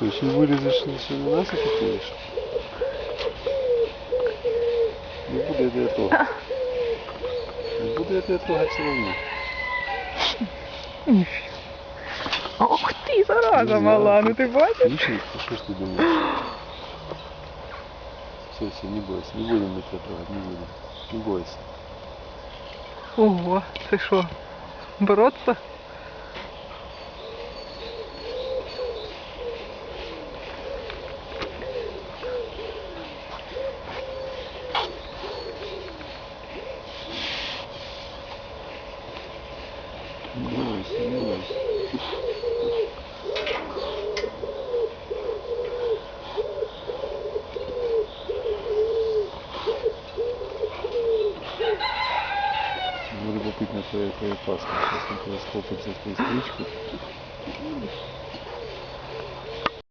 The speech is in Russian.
Что, еще вылезешь, еще на нас атакуешь? Не буду я тебя трогать. Не буду я тебя трогать все равно. Ох ти, зараза мала, ну ти бачиш? Личинка, что ж ты думаешь? Все, все, не бойся, не будем мы тебя трогать, не будем. Не бойся. Ого, це що? Бороться? Не бойся, не бойся. Ну, любопытно твоя, твоя паска. Сейчас он тебя схопится в твою стричку.